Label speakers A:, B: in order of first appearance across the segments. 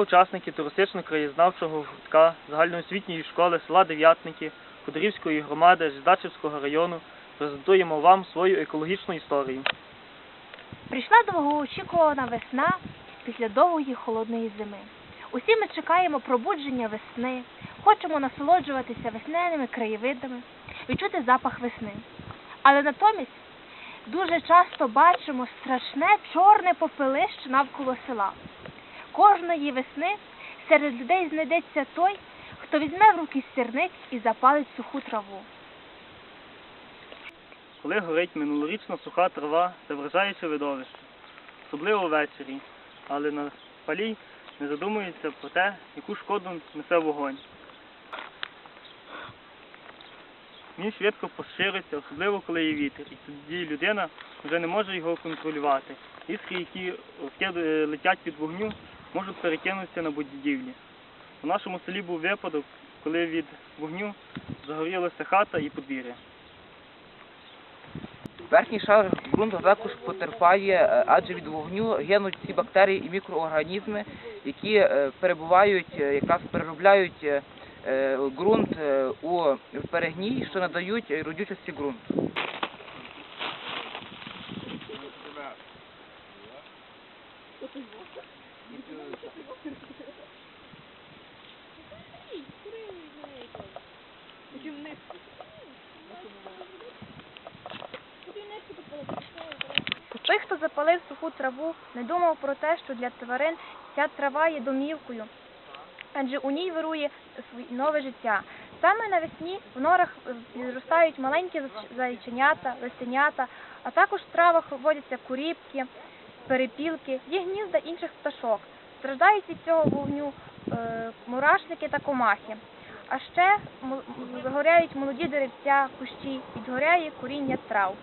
A: учасники туристично-краєзнавчого гуртка загальноосвітньої школи села Дев'ятники Ходорівської громади Жидачівського району презентуємо вам свою екологічну історію.
B: Прийшла довгоочікувана весна після довгої холодної зими. Усі ми чекаємо пробудження весни, хочемо насолоджуватися весняними краєвидами, відчути запах весни. Але натомість дуже часто бачимо страшне чорне попелище навколо села. Кожної весни серед людей знайдеться той, хто візьме в руки сірник і запалить суху траву.
A: Коли горить минулорічна суха трава, це вражаюче видовище, особливо ввечері, але на палій не задумується про те, яку шкоду несе вогонь. Він швидко пошириться, особливо коли є вітер, і тоді людина вже не може його контролювати. Іскри, які летять від вогню, можуть перекинутися на будівлі. У нашому селі був випадок, коли від вогню загорілася хата і подвір'я.
C: Верхній шар ґрунту також потерпає, е, адже від вогню гинуть всі бактерії і мікроорганізми, які е, перебувають, е, якраз переробляють ґрунт у перегній, що надають родючості ґрунту.
B: Той, хто запалив суху траву, не думав про те, що для тварин ця трава є домівкою, адже у ній вирує нове життя. Саме навесні в норах е, зростають маленькі зайченята, лисенята, а також в травах водяться куріпки, перепілки, є гнізда інших пташок. Страждають від цього вогню е, мурашники та комахи. А ще згоряють молоді деревця, кущі, підгоряє коріння трав.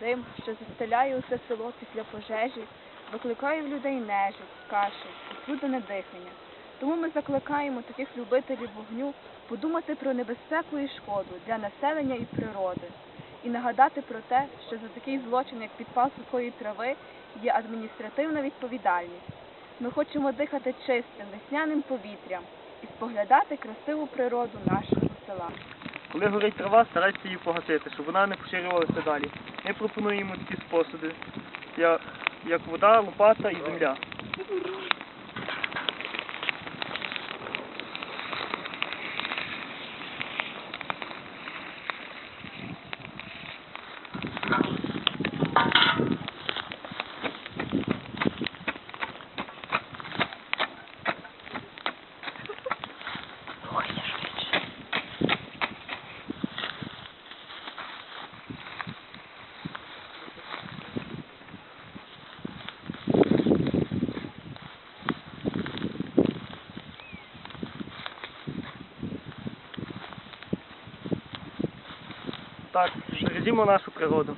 D: Дим, що застеляє усе село після пожежі, викликає в людей нежить, кашель, відсутне дихання. Тому ми закликаємо таких любителів вогню подумати про небезпеку і шкоду для населення і природи, і нагадати про те, що за такий злочин, як підпал сухої трави, є адміністративна відповідальність. Ми хочемо дихати чистим весняним повітрям і споглядати красиву природу нашого села.
A: Коли горить трава, старайтеся її погасити, щоб вона не поширювалася далі. Ми пропонуємо такі способи, як, як вода, лопата і земля. Так, бережімо нашу природу.